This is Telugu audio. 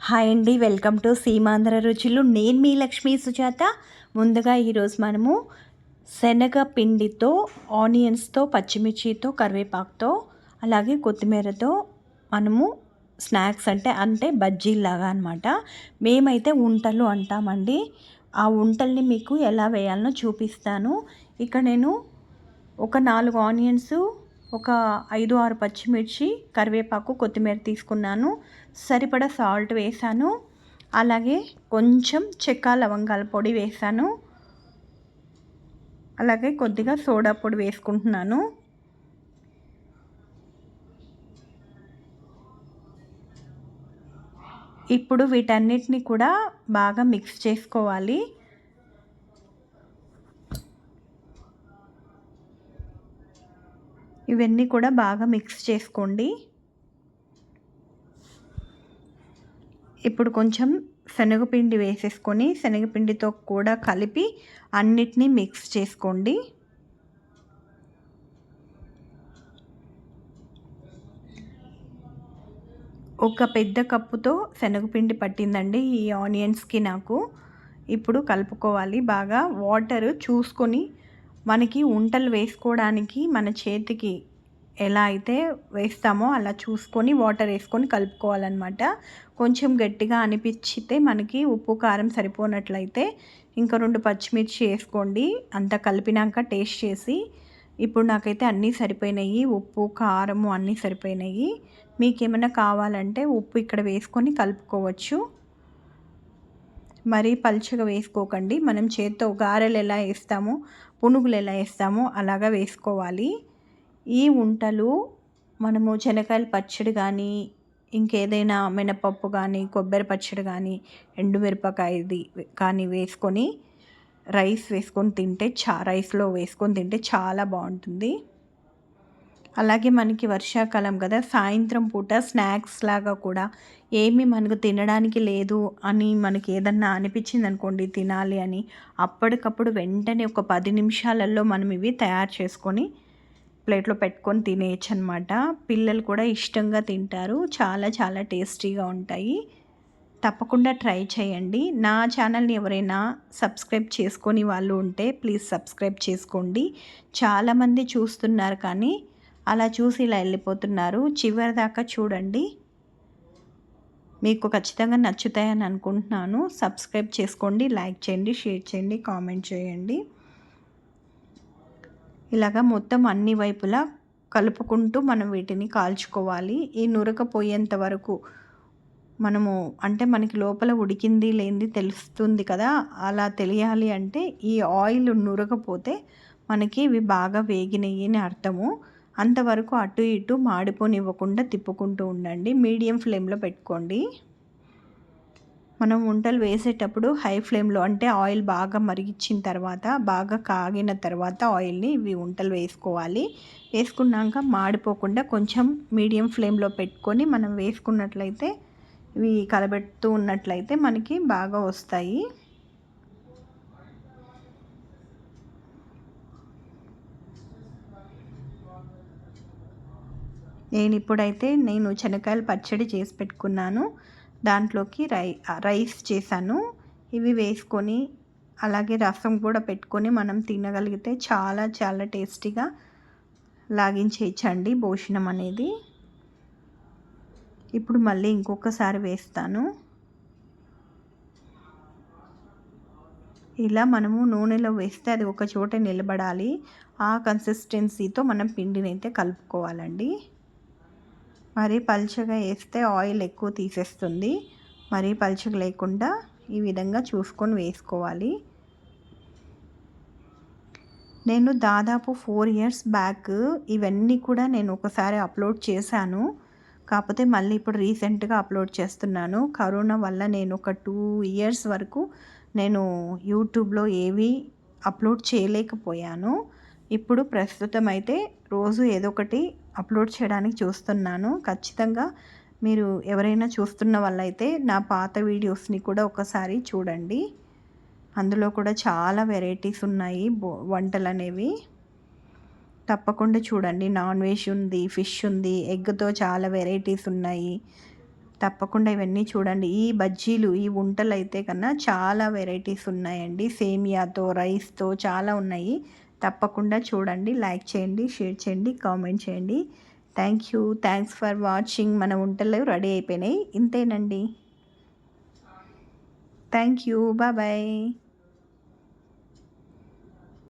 హాయ్ అండి వెల్కమ్ టు సీమాంధ్ర రుచులు. నేను మీ లక్ష్మీ సుజాత. ముందుగా ఈరోజు మనము శనగ పిండితో ఆనియన్స్తో పచ్చిమిర్చితో కరివేపాకుతో అలాగే కొత్తిమీరతో మనము స్నాక్స్ అంటే అంటే బజ్జీలాగా అనమాట మేమైతే ఉంటలు అంటామండి. ఆ ఉంటల్ని మీకు ఎలా వేయాలనో చూపిస్తాను. ఇక్కడ నేను ఒక నాలుగు ఆనియన్స్ ఒక ఐదు ఆరు పచ్చిమిర్చి కరివేపాకు కొత్తిమీర తీసుకున్నాను. సరిపడా సాల్ట్ వేసాను. అలాగే కొంచెం చెక్క లవంగాల పొడి వేసాను. అలాగే కొద్దిగా సోడా పొడి వేసుకుంటున్నాను. ఇప్పుడు వీటన్నిటిని కూడా బాగా మిక్స్ చేసుకోవాలి. ఇవన్నీ కూడా బాగా మిక్స్ చేసుకోండి. ఇప్పుడు కొంచెం శనగపిండి వేసేసుకొని శనగపిండితో కూడా కలిపి అన్నిటినీ మిక్స్ చేసుకోండి. ఒక పెద్ద కప్పుతో శనగపిండి పట్టిందండి ఈ ఆనియన్స్కి నాకు. ఇప్పుడు కలుపుకోవాలి బాగా. వాటర్ చూసుకొని మనకి ఉంటలు వేసుకోవడానికి మన చేతికి ఎలా అయితే వేస్తామో అలా చూసుకొని వాటర్ వేసుకొని కలుపుకోవాలన్నమాట. కొంచెం గట్టిగా అనిపించితే మనకి ఉప్పు కారం సరిపోనట్లయితే ఇంకా రెండు పచ్చిమిర్చి వేసుకోండి. అంతా కలిపినాక టేస్ట్ చేసి ఇప్పుడు నాకైతే అన్నీ సరిపోయినాయి. ఉప్పు కారము అన్నీ సరిపోయినాయి. మీకు ఏమైనా కావాలంటే ఉప్పు ఇక్కడ వేసుకొని కలుపుకోవచ్చు. మరీ పలుచగా వేసుకోకండి. మనం చేత్తో గారెలు ఎలా వేస్తామో పునుగులు ఎలా వేస్తామో అలాగా వేసుకోవాలి. ఈ ఉంటలు మనము శనగకాయల పచ్చడి కానీ ఇంకేదైనా మినపప్పు కానీ కొబ్బరి పచ్చడి కానీ ఎండుమిరపకాయది కానీ వేసుకొని రైస్ వేసుకొని తింటే చా రైస్లో వేసుకొని తింటే చాలా బాగుంటుంది. అలాగే మనకి వర్షాకాలం కదా సాయంత్రం పూట స్నాక్స్ లాగా కూడా ఏమి మనకు తినడానికి లేదు అని మనకి ఏదన్నా అనిపించింది అనుకోండి తినాలి అని అప్పటికప్పుడు వెంటనే ఒక పది నిమిషాలలో మనం ఇవి తయారు చేసుకొని ప్లేట్లో పెట్టుకొని తినేయచ్చు అనమాట పిల్లలు కూడా ఇష్టంగా తింటారు చాలా చాలా టేస్టీగా ఉంటాయి. తప్పకుండా ట్రై చేయండి. నా ఛానల్ని ఎవరైనా సబ్స్క్రైబ్ చేసుకొని వాళ్ళు ఉంటే ప్లీజ్ సబ్స్క్రైబ్ చేసుకోండి. చాలామంది చూస్తున్నారు కానీ అలా చూసి ఇలా వెళ్ళిపోతున్నారు. చివరి దాకా చూడండి. మీకు ఖచ్చితంగా నచ్చుతాయని అనుకుంటున్నాను. సబ్స్క్రైబ్ చేసుకోండి లైక్ చేయండి షేర్ చేయండి కామెంట్ చేయండి. ఇలాగా మొత్తం అన్ని వైపులా కలుపుకుంటూ మనం వీటిని కాల్చుకోవాలి. ఈ నురక పోయేంత వరకు మనము అంటే మనకి లోపల ఉడికింది లేనిది తెలుస్తుంది కదా. అలా తెలియాలి అంటే ఈ ఆయిల్ నురకపోతే మనకి ఇవి బాగా వేగినాయి అని అర్థము. అంతవరకు అటు ఇటు మాడిపోనివ్వకుండా తిప్పుకుంటూ ఉండండి. మీడియం ఫ్లేమ్లో పెట్టుకోండి. మనం వంటలు వేసేటప్పుడు హై ఫ్లేమ్లో అంటే ఆయిల్ బాగా మరిగించిన తర్వాత బాగా కాగిన తర్వాత ఆయిల్ని ఇవి వంటలు వేసుకోవాలి. వేసుకున్నాక మాడిపోకుండా కొంచెం మీడియం ఫ్లేమ్లో పెట్టుకొని మనం వేసుకున్నట్లయితే ఇవి కలబెడుతూ ఉన్నట్లయితే మనకి బాగా వస్తాయి. నేను ఇప్పుడైతే నేను శనగకాయలు పచ్చడి చేసి పెట్టుకున్నాను. దాంట్లోకి రై రైస్ చేశాను. ఇవి వేసుకొని అలాగే రసం కూడా పెట్టుకొని మనం తినగలిగితే చాలా చాలా టేస్టీగా లాగించేయచ్చండి భోజనం అనేది. ఇప్పుడు మళ్ళీ ఇంకొకసారి వేస్తాను. ఇలా మనము నూనెలో వేస్తే అది ఒక చోట నిలబడాలి. ఆ కన్సిస్టెన్సీతో మనం పిండిని అయితే కలుపుకోవాలండి. మరీ పలుచగా వేస్తే ఆయిల్ ఎక్కువ తీసేస్తుంది. మరీ పలుచగా లేకుండా ఈ విధంగా చూసుకొని వేసుకోవాలి. నేను దాదాపు ఫోర్ ఇయర్స్ బ్యాక్ ఇవన్నీ కూడా నేను ఒకసారి అప్లోడ్ చేశాను. కాకపోతే మళ్ళీ ఇప్పుడు రీసెంట్గా అప్లోడ్ చేస్తున్నాను. కరోనా వల్ల నేను ఒక టూ ఇయర్స్ వరకు నేను యూట్యూబ్లో ఏవి అప్లోడ్ చేయలేకపోయాను. ఇప్పుడు ప్రస్తుతం అయితే రోజు ఏదో ఒకటి అప్లోడ్ చేయడానికి చూస్తున్నాను. ఖచ్చితంగా మీరు ఎవరైనా చూస్తున్న వాళ్ళైతే నా పాత వీడియోస్ని కూడా ఒకసారి చూడండి. అందులో కూడా చాలా వెరైటీస్ ఉన్నాయి వంటలు అనేవి తప్పకుండా చూడండి. నాన్ వెజ్ ఉంది ఫిష్ ఉంది ఎగ్తో చాలా వెరైటీస్ ఉన్నాయి. తప్పకుండా ఇవన్నీ చూడండి. ఈ బజ్జీలు ఈ వంటలు అయితే కన్నా చాలా వెరైటీస్ ఉన్నాయండి. సేమియాతో రైస్తో చాలా ఉన్నాయి. తప్పకుండా చూడండి లైక్ చేయండి షేర్ చేయండి కామెంట్ చేయండి. Thank you. Thanks for watching. మన వంటలు రెడీ అయిపోయినాయి. ఇంతేనండి. Thank you. బాయ్